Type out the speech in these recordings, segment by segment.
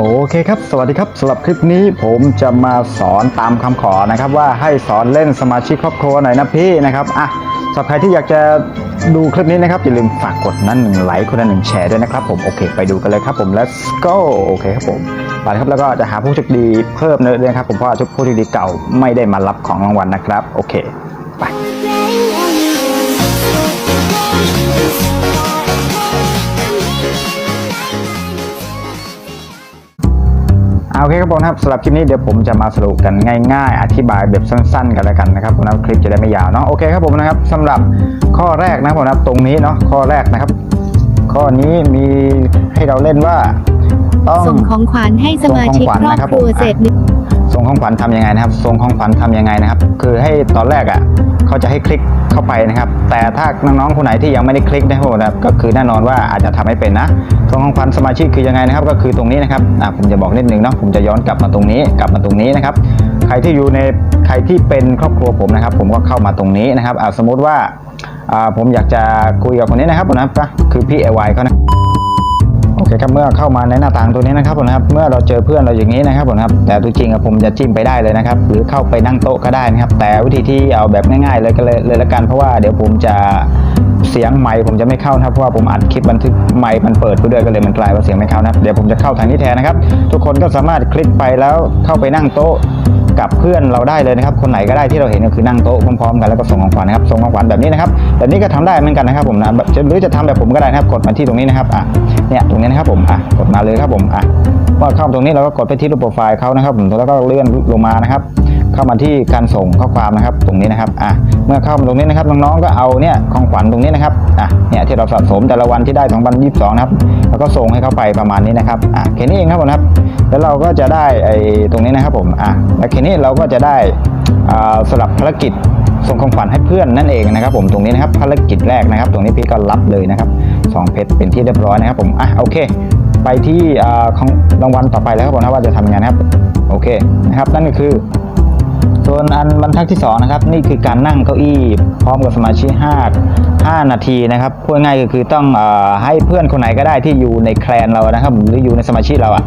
โอเคครับ สวัสดีครับสำหรับคลิปนี้ผมจะมาสอนตามคำขอนะครับ ว่าให้สอนเล่นสมาชิกครอบครัวหน่อยนะพี่นะครับอะสำหรับใครที่อยากจะดูคลิปนี้นะครับ อย่าลืมฝากกดนั้นหนึ่งไลค์คนละหนึ่งแชร์ด้วยนะครับผมโอเค ไปดูกันเลยครับผม let's go โอเคครับผมไปครับแล้วก็จะหาผู้โชคดีเพิ่มเนยนะครับผมเพราะว่าผู้โชคดีเก่าไม่ได้มารับของรางวัลนะครับ โอเค ไป โอเคครับผมนะครับสำหรับคลิปนี้เดี๋ยวผมจะมาสรุปกันง่ายๆ อธิบายแบบสั้น ๆ กันแล้วกันนะครับผมนะคลิปจะได้ไม่ยาวเนาะโอเคครับผมนะครับสำหรับข้อแรกนะครับผมนะครับตรงนี้เนาะข้อแรกนะครับ ข้อนี้มีให้เราเล่นว่าต้องส่งของขวัญให้สมาชิกส่งของขวัญครอบนะครับครัวผมเสร็จหนึ่ง ส่งของขวัญทำยังไงนะครับ ส่งของขวัญทำยังไงนะครับ คือให้ตอนแรกอะเขาจะให้คลิกเข้าไปนะครับ แต่ถ้าน้องๆคนไหนที่ยังไม่ได้คลิกนะครับผมนะก็คือแน่นอนว่าอาจจะทำไม่เป็นนะส่งของขวัญสมาชิกคือยังไงนะครับ ก็คือตรงนี้นะครับอะผมจะบอกนิดนึงเนาะผมจะย้อนกลับมาตรงนี้กลับมาตรงนี้นะครับ ใครที่อยู่ในใครที่เป็นครอบครัวผมนะครับ ผมก็เข้ามาตรงนี้นะครับอะสมมุติว่าอ่าผมอยากจะคุยกับคนนี้นะครับผมนะครับก็คือพี่เอวายเขานะ โอเคครับเมื่อเข้ามาในหน้าต่างตัวนี้นะครับผมนะครับเมื่อเราเจอเพื่อนเราอย่างนี้นะครับผมครับแต่ตัวจริงอะผมจะจิ้มไปได้เลยนะครับ หรือเข้าไปนั่งโต๊ะก็ได้นะครับ แต่วิธีที่เอาแบบง่ายๆเลยก็เลยเลยละกันเพราะว่าเดี๋ยวผมจะเสียงไมค์ผมจะไม่เข้านะครับเพราะว่าผมอัดคลิปบันทึกไมค์มันเปิดไปด้วยก็เลยมันกลายว่าเสียงไม่เข้านะครับเดี๋ยวผมจะเข้าทางนี้แทนนะครับ ทุกคนก็สามารถคลิกไปแล้วเข้าไปนั่งโต๊ะ กับเพื่อนเราได้เลยนะครับ คนไหนก็ได้ที่เราเห็นก็คือนั่งโต๊ะพร้อมๆกันแล้วก็ส่งของขวัญนะครับส่งของขวัญแบบนี้นะครับแบบนี้ก็ทำได้เหมือนกันนะครับผมนะแบบจะหรือจะทำแบบผมก็ได้นะครับ กดมาที่ตรงนี้นะครับอะเนี่ยตรงนี้นะครับผมอะกดมาเลยครับผมอะพอเข้าตรงนี้เราก็กดไปที่รูปโปรไฟล์เขานะครับผมแล้วก็เลื่อนลงมานะครับ เข้ามาที่การส่งข้อความนะครับตรงนี้นะครับอะเมื่อเข้ามาตรงนี้นะครับน้องๆก็เอาเนี่ยของขวัญตรงนี้นะครับอะเนี่ยที่เราสะสมแต่ละวันที่ได้2022นะครับแล้วก็ส่งให้เขาไปประมาณนี้นะครับอะแค่นี้เองครับผมครับ แล้วเราก็จะได้ไอ้ตรงนี้นะครับผมอะแล้วแค่นี้เราก็จะได้อ่าสลับภารกิจส่งของขวัญให้เพื่อนนั่นเองนะครับ ผมตรงนี้นะครับภารกิจแรกนะครับ ตรงนี้พี่ก็รับเลยนะครับสองเพชรเป็นที่เรียบร้อยนะครับผมอะโอเค ไปที่ของรางวัลต่อไปแล้วครับผมว่าจะทำยังไงนะครับโอเคนะครับ นั่นก็คือ ส่วนอันบรรทัดที่สองนะครับ นี่คือการนั่งเก้าอี้พร้อมกับสมาชิก5 5 นาทีนะครับพูดง่ายก็คือต้องออให้เพื่อนคนไหนก็ได้ที่อยู่ในแคลนเรานะครับ หรืออยู่ในสมาชิกเราอะ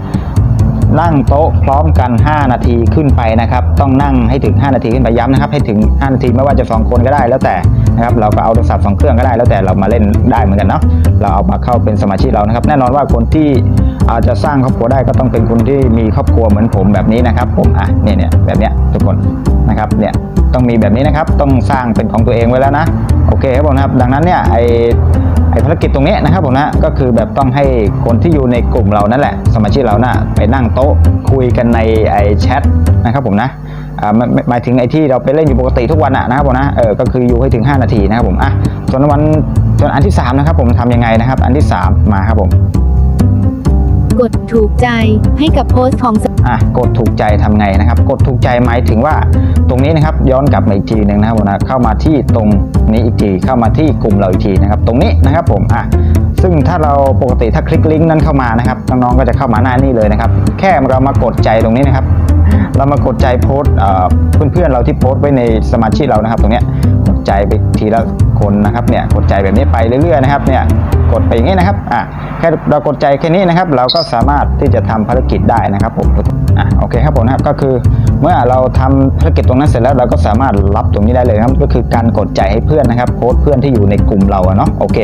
นั่งโต๊ะพร้อมกัน 5 นาทีขึ้นไปนะครับ ต้องนั่งให้ถึง 5 นาทีขึ้นไปย้ำนะครับ ให้ถึง 5 นาทีไม่ว่าจะ 2 คนก็ได้แล้วแต่นะครับ เราก็เอาโทรศัพท์สองเครื่องก็ได้แล้วแต่เรามาเล่นได้เหมือนกันเนาะเราเอามาเข้าเป็นสมาชิกเรานะครับ แน่นอนว่าคนที่ อาจจะสร้างครอบครัวได้ก็ต้องเป็นคนที่มีครอบครัวเหมือนผมแบบนี้นะครับ ผมอะเนี่ยเนี่ยแบบเนี้ยทุกคนนะครับเนี่ยต้องมีแบบนี้นะครับ ต้องสร้างเป็นของตัวเองไว้แล้วนะโอเคครับผมนะครับ ดังนั้นเนี่ยไอไอภารกิจตรงนี้นะครับผมนะก็คือแบบต้องให้คนที่อยู่ในกลุ่มเรานั่นแหละ สมาชิกเรานะ่ะไปนั่งโต๊ะคุยกันในไอแชทนะครับผมนะอ่าไม่ไม่หมายถึงไอที่เราไปเล่นอยู่ปกติทุกวันอะนะครับผมนะเออก็คืออยู่ให้ถึง 5 นาทีนะครับผมอะส่วนวันส่วนอันที่ 3 นะครับผมทำยังไงนะครับ อันที่ 3 มาครับผม กดถูกใจให้กับโพสต์ของ อะกดถูกใจทำไงนะครับ กดถูกใจหมายถึงว่าตรงนี้นะครับย้อนกลับมาอีกทีหนึ่งนะครับผมนะเข้ามาที่ตรงนี้อีกทีเข้ามาที่กลุ่มเราอีกทีนะครับ ตรงนี้นะครับผมอะซึ่งถ้าเราปกติถ้าคลิกลิงก์นั้นเข้ามานะครับน้องๆก็จะเข้ามาหน้านี้เลยนะครับ แค่เรามากดใจตรงนี้นะครับ เรามากดใจโพสต์เพื่อนๆเราที่โพสต์ไว้ในสมาชิกเรานะครับ ตรงเนี้ยกดใจไปทีละ คนนะครับเนี่ยกดใจแบบนี้ไปเรื่อยๆนะครับเนี่ยกดไปอย่างนี้นะครับอะแค่เรากดใจแค่นี้นะครับ เราก็สามารถที่จะทำภารกิจได้นะครับผมอะโอเคครับผมนะครับก็คือเมื่อเราทำภารกิจตรงนั้นเสร็จแล้วเราก็สามารถรับตรงนี้ได้เลยครับก็คือการกดใจให้เพื่อนนะครับโพสต์เพื่อนที่อยู่ในกลุ่มเราเนาะโอเค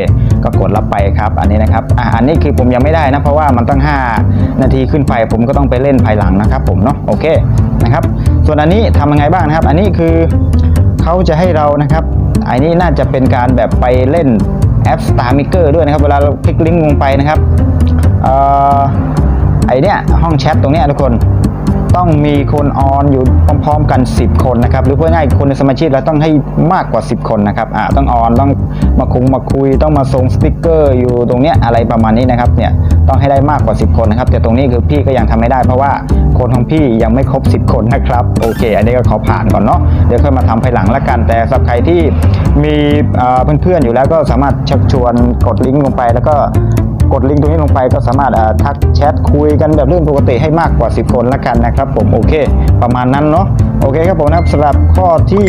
ก็กดรับไปครับอันนี้นะครับอะอันนี้คือผมยังไม่ได้นะเพราะว่ามันต้อง5 นาทีขึ้นไปผมก็ต้องไปเล่นภายหลังนะครับผมเนาะโอเคนะครับส่วนอันนี้ทำยังไงบ้างนะครับ อันนี้คือเขาจะให้เรานะครับ อันนี้น่าจะเป็นการแบบไปเล่นแอป Star Maker ด้วยนะครับ เวลาเราคลิกลิงก์ลงไปนะครับอ่อไอเนี้ยห้องแชทตรงเนี้ยทุกคน ต้องมีคนออนอยู่พร้อมๆกัน 10 คนนะครับหรือพูดง่ายๆคนในสมาชิกเราต้องให้มากกว่า 10 คนนะครับอ่าต้องออนต้องมาคุงมาคุยต้องมาส่งสติกเกอร์อยู่ตรงเนี้ยอะไรประมาณนี้นะครับเนี่ยต้องให้ได้มากกว่า 10 คนนะครับแต่ตรงนี้คือพี่ก็ยังทำไม่ได้เพราะว่าคนของพี่ยังไม่ครบ 10 คนนะครับโอเค อันนี้ก็ขอผ่านก่อนเนาะเดี๋ยวค่อยมาทำภายหลังละกันแต่สำหรับใครที่มีเอ่อเพื่อนๆอยู่แล้วก็สามารถชักชวนกดลิงก์ลงไปแล้วก็ กดลิงก์ตรงนี้ลงไปก็สามารถอ่าทักแชทคุยกันแบบเรื่องปกติให้มากกว่า 10 คนละกันนะครับผมโอเค ประมาณนั้นเนาะโอเคครับผมนะครับสำหรับข้อที่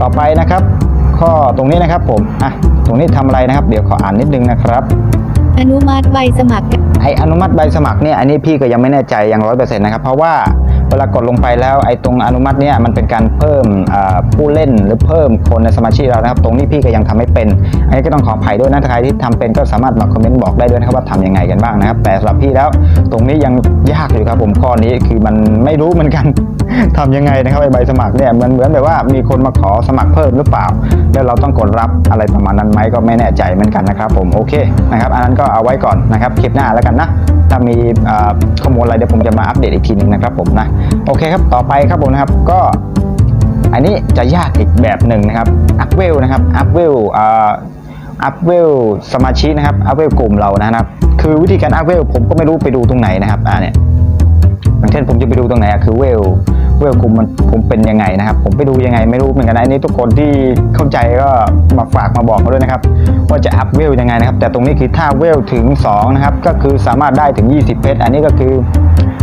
ต่อไปนะครับ ข้อตรงนี้นะครับผมอะตรงนี้ทำอะไรนะครับ เดี๋ยวขออ่านนิดนึงนะครับ อนุมัติใบสมัครไออนุมัติใบสมัครเนี่ยอันนี้พี่ก็ยังไม่แน่ใจอย่างร้อยเปอร์เซ็นต์นะครับเพราะว่า เวลากดลงไปแล้วไอ้ตรงอนุมัติเนี่ยมันเป็นการเพิ่มผู้เล่นหรือเพิ่มคนในสมาชิกเรานะครับ ตรงนี้พี่ก็ยังทำไม่เป็นอันนี้ก็ต้องขออภัยด้วยนะใครที่ทำเป็นก็สามารถมาคอมเมนต์บอกได้ด้วยนะครับว่าทำยังไงกันบ้างนะครับ แต่สำหรับพี่แล้วตรงนี้ยังยากอยู่ครับผมข้อนี้คือมันไม่รู้เหมือนกันทำยังไงนะครับใบสมัครเนี่ยมันเหมือนแบบว่ามีคนมาขอสมัครเพิ่มหรือเปล่า แล้วเราต้องกดรับอะไรประมาณนั้นไหมก็ไม่แน่ใจเหมือนกันนะครับผมโอเคนะครับอันนั้นก็เอาไว้ก่อนนะครับคลิปหน้าแล้วกันนะ ถ้ามีข้อมูลอะไรเดี๋ยวผมจะมาอัปเดตอีกทีหนึงนะครับผมนะโอเคครับต่อไปครับผมนะครับก็อันนี้จะยากอีกแบบหนึ่งนะครับอัพเวลนะครับอัพเวลอัพเวลสมาชิกนะครับอัพเวลกลุ่มเรานะครับ คือวิธีการอัพเวลผมก็ไม่รู้ไปดูตรงไหนนะครับอ่าเนี่ยอย่างเช่นผมจะไปดูตรงไหนคือเวล เวลกลุ่มมันผมเป็นยังไงนะครับ ผมไปดูยังไงไม่รู้เหมือนกันนะอันนี้ทุกคนที่เข้าใจก็มาฝากมาบอกเขาด้วยนะครับ ว่าจะอัพเวลยังไงนะครับ แต่ตรงนี้คือถ้าเวลถึง2นะครับก็คือสามารถได้ถึง 20 เพชรอันนี้ก็คือ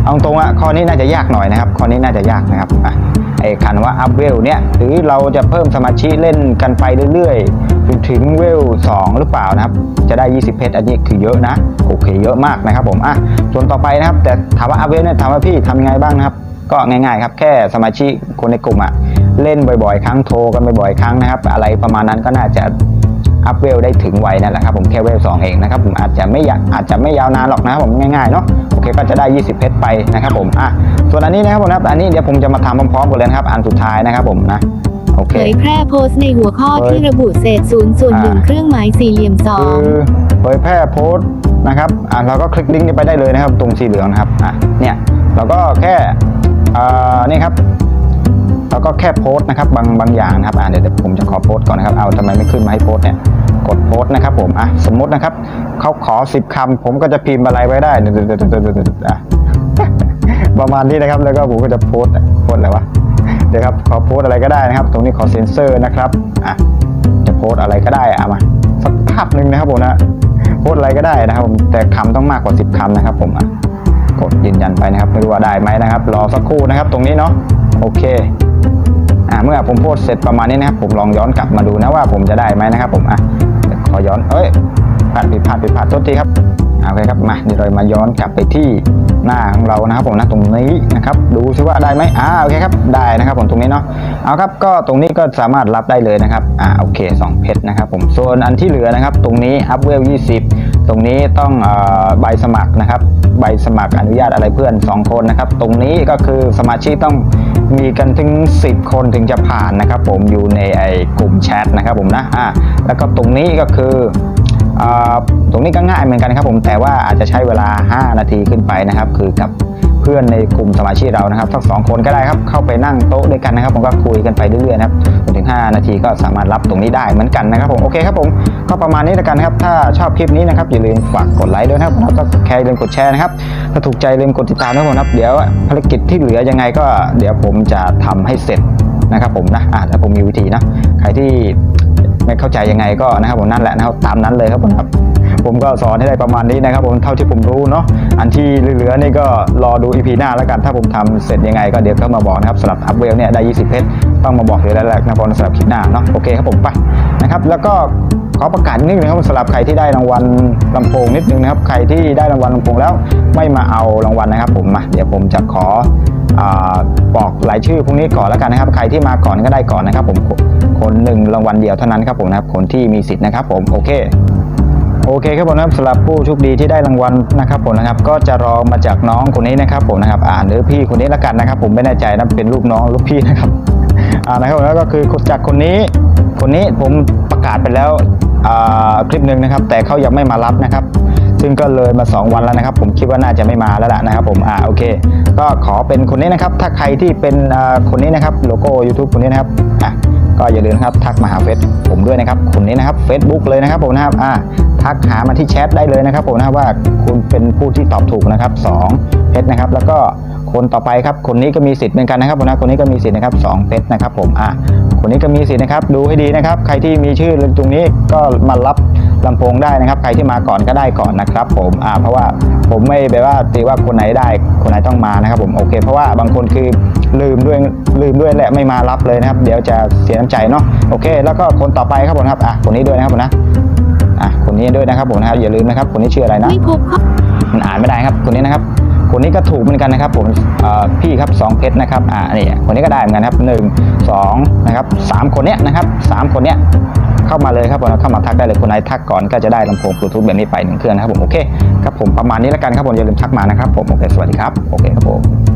เอาตรงอะข้อนี้น่าจะยากหน่อยนะครับข้อนี้น่าจะยากนะครับอะไอ้คันว่าอัพเวลเนี่ยหรือเราจะเพิ่มสมาชิเล่นกันไปเรื่อยๆจนถึงเวล2หรือเปล่านะครับ จะได้ 20 เพชรอันนี้คือเยอะนะโอเคเยอะมากนะครับผมอะส่วนต่อไปนะครับ แต่ถามว่าอัพเวลเนี่ยถามว่าพี่ทำยังไงบ้างนะครับ ก็ง่ายๆครับแค่สมาชิกคนในกลุ่มอะเล่นบ่อยๆ ครั้งโทรกันบ่อยๆครั้งนะครับ อะไรประมาณนั้นก็น่าจะอัพเวลได้ถึงไวนั่นแหละครับผมแค่เวล2เองนะครับผมอาจจะไม่ยาอาจจะไม่ยาวนานหรอกนะครับผมง่ายๆเนาะโอเคก็จะได้ 20 เพชรไปนะครับผมอะส่วนอันนี้นะครับผมนะครับอันนี้เดี๋ยวผมจะมาทำพร้อมๆกันเลยนะครับอันสุดท้ายนะครับผมนะโอเคเผยแพร่โพสต์ในหัวข้อที่ระบุเศษศูนย์ส่วนหนึ่งอ่าเครื่องหมายสี่เหลี่ยมสอคืงอเผยแพร่โพสต์นะครับอะเราก็คลิกลิงก์นี้ไปได้เลยนะครับ ตรงสีเหลืองนะครับอะเนี่ยเราก็แค่อ่า นี่ครับเราก็แค่โพสต์นะครับบางบางอย่างนะครับอ่าเดี๋ยวเดี๋ยวผมจะขอโพสต์ก่อนนะครับเอาทำไมไม่ขึ้นมาให้โพสต์เนี่ยกดโพสต์นะครับผมอะสมมุตินะครับเขาขอ 10คำผมก็จะพิมพ์อะไรไว้ได้เดี๋ยวเดี๋ยวเดี๋ยวเดี๋ยวอะประมาณนี้นะครับแล้วก็ผมก็จะโพสต์โพสต์อะไรวะเดี๋ยวครับขอโพสต์อะไรก็ได้นะครับ ตรงนี้ขอเซ็นเซอร์นะครับอะจะโพสต์อะไรก็ได้อะมาสักภาพหนึ่งนะครับผมนะโพสต์อะไรก็ได้นะครับผมแต่คำต้องมากกว่า 10คำนะครับผมอะ กดยืนยันไปนะครับไม่รู้ว่าได้ไหมนะครับ รอสักครู่นะครับ ตรงนี้เนาะโอเคอ่าเมื่อผมโพสเสร็จประมาณนี้นะครับ ผมลองย้อนกลับมาดูนะว่าผมจะได้ไหมนะครับ ผมอะขอย้อนเอ้ยพลาดผิดพลาดผิดพลาดโทษทีครับอ่าโอเคครับมาเดี๋ยวเรามาย้อนกลับไปที่หน้าของเรานะครับผมนะตรงนี้นะครับดูซิว่าได้ไหมอ่าโอเคครับได้นะครับผมตรงนี้เนาะเอาครับก็ตรงนี้ก็สามารถรับได้เลยนะครับอ่าโอเคสองเพชรนะครับผมส่วนอันที่เหลือนะครับ ตรงนี้อัพเวล20 ตรงนี้ต้องอใบสมัครนะครับ ใบสมัครอนุญาตอะไรเพื่อน 2 คนนะครับ ตรงนี้ก็คือสมาชิกต้องมีกันถึง 10 คนถึงจะผ่านนะครับ ผมอยู่ในไอ้กลุ่มแชทนะครับผมนะอ่าแล้วก็ตรงนี้ก็คืออ่าตรงนี้ก็ง่ายเหมือนกันครับผมแต่ว่าอาจจะใช้เวลา 5 นาทีขึ้นไปนะครับ คือกับ พื่อนในกลุ่มสมาชิกเรานะครับสักสองคนก็ได้ครับเข้าไปนั่งโต๊ะด้วยกันนะครับ ผมก็คุยกันไปเรื่อยๆนะครับจนถึง 5 นาทีก็สามารถรับตรงนี้ได้เหมือนกันนะครับผมโอเคครับผมก็ประมาณนี้แล้วกันครับ ถ้าชอบคลิปนี้นะครับอย่าลืมฝากกดไลค์ด้วยนะครับแล้วก็แคร์อย่าลืมกดแชร์นะครับถ้าถูกใจอย่าลืมกดติดตามด้วยนะครับ เดี๋ยวภารกิจที่เหลือยังไงก็เดี๋ยวผมจะทำให้เสร็จนะครับผมนะอ่าแต่ผมมีวิธีนะใครที่ไม่เข้าใจยังไงก็นะครับผมนั่นแหละนะครับตามนั้นเลยครับผมครับ ผมก็สอนให้ได้ประมาณนี้นะครับผมเท่าที่ผมรู้เนาะอันที่เหลือๆนี่ก็รอดูอีพีหน้าแล้วกันถ้าผมทำเสร็จยังไง ก็เดี๋ยวเข้ามาบอกนะครับสำหรับอัพเวลเนี่ยได้ 20 เพชรต้องมาบอกเดี๋ยวแล้วแหละนะครับผมสำหรับคลิปหน้าเนาะโอเคครับผมไปนะครับแล้วก็ขอประกาศนิดนึงนะครับสำหรับใครที่ได้รางวัลลำโพงนิดนึงนะครับใครที่ได้รางวัลลำโพงแล้วไม่มาเอารางวัลนะครับ ผมมาเดี๋ยวผมจะขออาบอกรายชื่อพรุ่งนี้ก่อนแล้วกันนะครับ ใครที่มาก่อนก็ได้ก่อนนะครับ ผมคนหนึ่งรางวัลเดียวเท่านั้นครับผมนะครับคนที่มีสิทธิ์นะครับ ผมโอเค โอเคครับผมนะครับสำหรับผู้โชคดีที่ได้รางวัลนะครับผมนะครับก็จะรองมาจากน้องคนนี้นะครับผมนะครับอ่านหรือพี่คนนี้ละกันนะครับ ผมไม่แน่ใจนะเป็นลูกน้องลูกพี่นะครับอ่านะครับผมแล้วก็คือจากคนนี้ คนนี้ผมประกาศไปแล้วอ่าคลิปหนึ่งนะครับ แต่เขายังไม่มารับนะครับ ซึ่งก็เลยมา 2 วันแล้วนะครับ ผมคิดว่าน่าจะไม่มาแล้วล่ะนะครับ ผมอ่าโอเค ก็ขอเป็นคนนี้นะครับ ถ้าใครที่เป็นอ่าคนนี้นะครับโลโก้ YouTube คนนี้นะครับอะ ก็อย่าลืมครับทักมาหาเฟซผมด้วยนะครับคนนี้นะครับ Facebook เลยนะครับผมนะครับอ่าทักหามาที่แชทได้เลยนะครับผมนะครับว่าคุณเป็นผู้ที่ตอบถูกนะครับ2เพชรนะครับ แล้วก็คนต่อไปครับคนนี้ก็มีสิทธิ์เหมือนกันนะครับผมนะคนนี้ก็มีสิทธิ์นะครับสองเพชรนะครับผมอะคนนี้ก็มีสิทธิ์นะครับ ดูให้ดีนะครับ ใครที่มีชื่อตรงนี้ก็มารับ ลำโพงได้นะครับ ใครที่มาก่อนก็ได้ก่อนนะครับผมอ่าเพราะว่าผมไม่แบบว่าตีว่าคนไหนได้คนไหนต้องมานะครับผมโอเค เพราะว่าบางคนคือลืมด้วยลืมด้วยแหละไม่มารับเลยนะครับ เดี๋ยวจะเสียน้ำใจเนาะโอเค แล้วก็คนต่อไปครับผมนะครับอะคนนี้ด้วยนะครับผมนะอะคนนี้ด้วยนะครับผมนะครับอย่าลืมนะครับคนนี้ชื่ออะไรนะไม่พบข้อมันอ่านไม่ได้ครับคนนี้นะครับคนนี้ก็ถูกเหมือนกันนะครับผมเอ่อพี่ครับสองเพชรนะครับอ่านี่คนนี้ก็ได้เหมือนกันครับหนึ่งสองนะครับสามคนเนี้ยนะครับสามคนเนี้ย เข้ามาเลยครับผมเข้ามาทักได้เลยคนไหนทักก่อนก็จะได้ลำโพงบลูทูธแบบนี้ไปหนึ่งเครื่องนะครับผมโอเคครับผมประมาณนี้แล้วกันครับผมอย่าลืมทักมานะครับผมโอเคสวัสดีครับโอเคครับผม